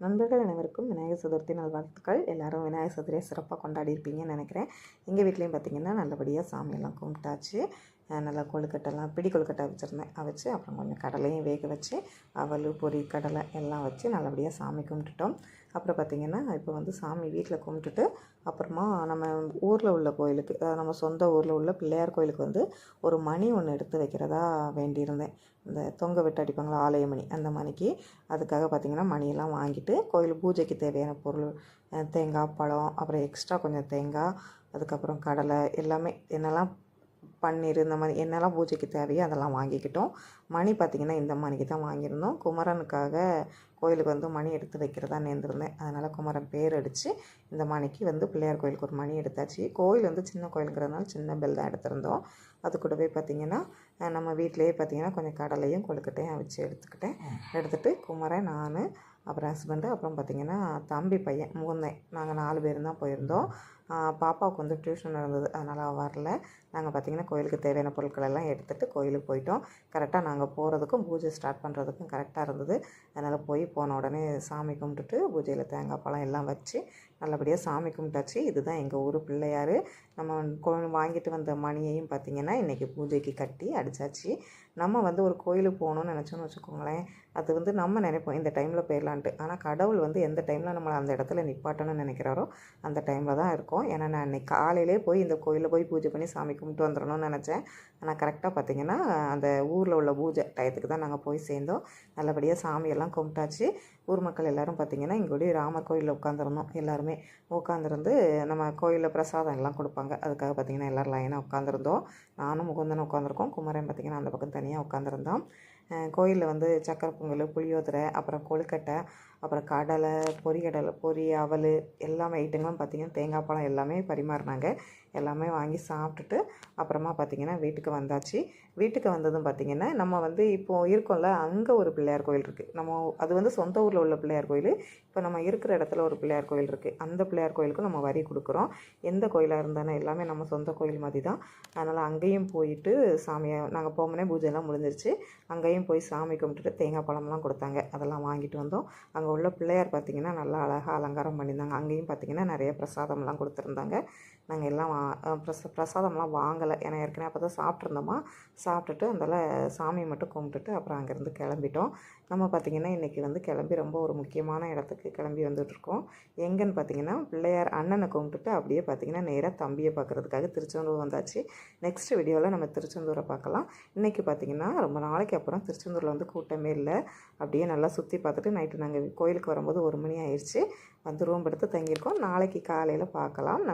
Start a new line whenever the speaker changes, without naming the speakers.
நண்பர்கள் அனைவருக்கும் விநாயகர் சதுர்த்தி நல்வாழ்த்துக்கள் எல்லாரும் விநாயகர் சதுர்த்தியை சிறப்பாக கொண்டாடி இருப்பீங்கன்னு நினைக்கிறேன். எங்கள் வீட்லேயும் பார்த்திங்கன்னா நல்லபடியாக சாமியெல்லாம் கும்பிட்டாச்சு. நல்லா கொழுக்கட்டைலாம் பிடி கொழுக்கட்டை வச்சுருந்தேன். வச்சு அப்புறம் கொஞ்சம் கடலையும் வேக வச்சு அவல் பொரி கடலை எல்லாம் வச்சு நல்லபடியாக சாமி கும்பிட்டுட்டோம். அப்புறம் பார்த்திங்கன்னா இப்போ வந்து சாமி வீட்டில் கும்பிட்டுட்டு அப்புறமா நம்ம ஊரில் உள்ள கோயிலுக்கு நம்ம சொந்த ஊரில் உள்ள பிள்ளையார் கோயிலுக்கு வந்து ஒரு மணி ஒன்று எடுத்து வைக்கிறதா வேண்டியிருந்தேன். இந்த தொங்க விட்டு அடிப்பாங்களா ஆலய மணி அந்த மணிக்கு. அதுக்காக பார்த்திங்கன்னா மணியெல்லாம் வாங்கிட்டு கோயில் பூஜைக்கு தேவையான பொருள் தேங்காய் பழம் அப்புறம் எக்ஸ்ட்ரா கொஞ்சம் தேங்காய் அதுக்கப்புறம் கடலை எல்லாமே என்னெல்லாம் பன்னீர் இந்த மாதிரி என்னெல்லாம் பூஜைக்கு தேவையோ அதெல்லாம் வாங்கிக்கிட்டோம். மணி பார்த்திங்கன்னா இந்த மணிக்கு தான் வாங்கியிருந்தோம். குமரனுக்காக கோயிலுக்கு வந்து மணி எடுத்து வைக்கிறதா நேர்ந்திருந்தேன். அதனால் குமரன் பேர் அடித்து இந்த மணிக்கு வந்து பிள்ளையார் கோயிலுக்கு ஒரு மணி எடுத்தாச்சு. கோயில் வந்து சின்ன கோயிலுங்கிறதுனால சின்ன பெல் தான் எடுத்திருந்தோம். அது கூடவே பார்த்திங்கன்னா நம்ம வீட்டிலேயே பார்த்திங்கன்னா கொஞ்சம் கடலையும் கொழுக்கட்டையும் வச்சு எடுத்துக்கிட்டேன். எடுத்துகிட்டு குமரன் நான் அப்புறம் ஹஸ்பண்டு அப்புறம் பார்த்திங்கன்னா தம்பி பையன் முகுந்தன் நாங்கள் நாலு பேரும் தான் போயிருந்தோம். பாப்பாவுக்கு வந்து டியூஷன் இருந்தது அதனால் அவள் வரல. நாங்கள் பார்த்திங்கன்னா கோயிலுக்கு தேவையான பொருட்கள் எல்லாம் எடுத்துகிட்டு கோயிலுக்கு போயிட்டோம். கரெக்டாக நாங்கள் போகிறதுக்கும் பூஜை ஸ்டார்ட் பண்ணுறதுக்கும் கரெக்டாக இருந்தது. அதனால் போய் போன உடனே சாமி கும்பிட்டுட்டு பூஜையில் தேங்காய் பழம் எல்லாம் வச்சு நல்லபடியாக சாமி கும்பிட்டாச்சு. இதுதான் எங்கள் ஊர் பிள்ளையார். நம்ம கோ- வாங்கிட்டு வந்த மணியையும் பார்த்திங்கன்னா இன்றைக்கி பூஜைக்கு கட்டி அடித்தாச்சு நம்ம வந்து ஒரு கோயிலுக்கு போகணும்னு நினச்சோன்னு வச்சுக்கோங்களேன். அது வந்து நம்ம நினைப்போம். இந்த டைமில் போயிடலாம் போயிடலான்ட்டு ஆனால் கடவுள் வந்து எந்த டைமில் நம்மளை அந்த இடத்துல நிப்பாட்டணும்னு நினைக்கிறாரோ அந்த டைமில் தான் இருக்கும். ஏன்னா நான் அன்றைக்கி காலையிலே போய் இந்த கோயிலில் போய் பூஜை பண்ணி சாமி கும்பிட்டு வந்துடணும்னு நினச்சேன். ஆனால் கரெக்டாக பார்த்தீங்கன்னா அந்த ஊரில் உள்ள பூஜை டயத்துக்கு தான் நாங்கள் போய் சேர்ந்தோம். நல்லபடியாக சாமியெல்லாம் கும்பிட்டாச்சு. ஊர் மக்கள் எல்லோரும் பார்த்திங்கன்னா இங்கோடி ராமர் கோயிலில் உட்காந்துருந்தோம் எல்லாருமே உட்காந்துருந்து நம்ம கோயிலில் பிரசாதம் எல்லாம் கொடுப்பாங்க. அதுக்காக பார்த்திங்கன்னா எல்லோரும் லைனாக உட்காந்துருந்தோம் நானும் முகுந்தனும் உட்காந்துருக்கோம் குமரன் பார்த்திங்கன்னா அந்த பக்கம் தனியாக உட்காந்துருந்தோம் கோயிலில் வந்து சக்கரை பொங்கல் புளியோதரை அப்புறம் கொழுக்கட்டை அப்புறம் கடலை பொரிகடலை பொரி அவல் எல்லாமே ஐட்டங்களும் பார்த்திங்கன்னா தேங்காய் பழம் எல்லாமே பரிமாறினாங்க. எல்லாமே வாங்கி சாப்பிட்டுட்டு அப்புறமா பார்த்திங்கன்னா வீட்டுக்கு வந்தாச்சு. வீட்டுக்கு வந்ததும் பார்த்திங்கன்னா நம்ம வந்து இப்போது இருக்கோம்ல அங்கே ஒரு பிள்ளையார் கோயில் இருக்குது நம்ம அது வந்து சொந்த ஊரில் உள்ள பிள்ளையார் கோயில். இப்போ நம்ம இருக்கிற இடத்துல ஒரு பிள்ளையார் கோயில் இருக்குது அந்த பிள்ளையார் கோயிலுக்கும் நம்ம வரி கொடுக்குறோம். எந்த கோயிலாக இருந்தாலும் எல்லாமே நம்ம சொந்த கோயில் மாதிரி தான். அதனால் அங்கேயும் போயிட்டு சாமியை நாங்கள் போகும்போனே பூஜைலாம் முடிஞ்சிருச்சு. அங்கேயும் போய் சாமி கும்பிட்டுட்டு தேங்காய் பழம்லாம் கொடுத்தாங்க. அதெல்லாம் வாங்கிட்டு வந்தோம். அங்கே உள்ள பிள்ளையார் பார்த்திங்கன்னா நல்லா அழகாக அலங்காரம் பண்ணியிருந்தாங்க. அங்கேயும் பார்த்திங்கன்னா நிறைய பிரசாதம்லாம் கொடுத்துருந்தாங்க. நாங்கள் எல்லாம் வா பிரச பிரசாதம்லாம் வாங்கலை. ஏன்னா ஏற்கனவே அப்போ தான் சாப்பிட்ருந்தோமா சாப்பிட்டுட்டு அந்தால சாமியை மட்டும் கும்பிட்டுட்டு அப்புறம் அங்கேருந்து கிளம்பிட்டோம். நம்ம பார்த்திங்கன்னா இன்றைக்கி வந்து கிளம்பி ரொம்ப ஒரு முக்கியமான இடத்துக்கு கிளம்பி வந்துட்டுருக்கோம். எங்கேன்னு பார்த்திங்கன்னா பிள்ளையார் அண்ணனை கும்பிட்டுட்டு அப்படியே பார்த்திங்கன்னா நேராக தம்பியை பார்க்குறதுக்காக திருச்செந்தூர் வந்தாச்சு. நெக்ஸ்ட் வீடியோவில் நம்ம திருச்செந்தூரை பார்க்கலாம். இன்றைக்கி பார்த்திங்கன்னா ரொம்ப நாளைக்கு அப்புறம் திருச்செந்தூரில் வந்து கூட்டமே இல்லை. அப்படியே நல்லா சுற்றி பார்த்துட்டு நைட்டு நாங்கள் கோயிலுக்கு வரும்போது ஒரு மணி ஆயிடுச்சு. வந்து ரூம் எடுத்து தங்கியிருக்கோம். நாளைக்கு காலையில் பார்க்கலாம்.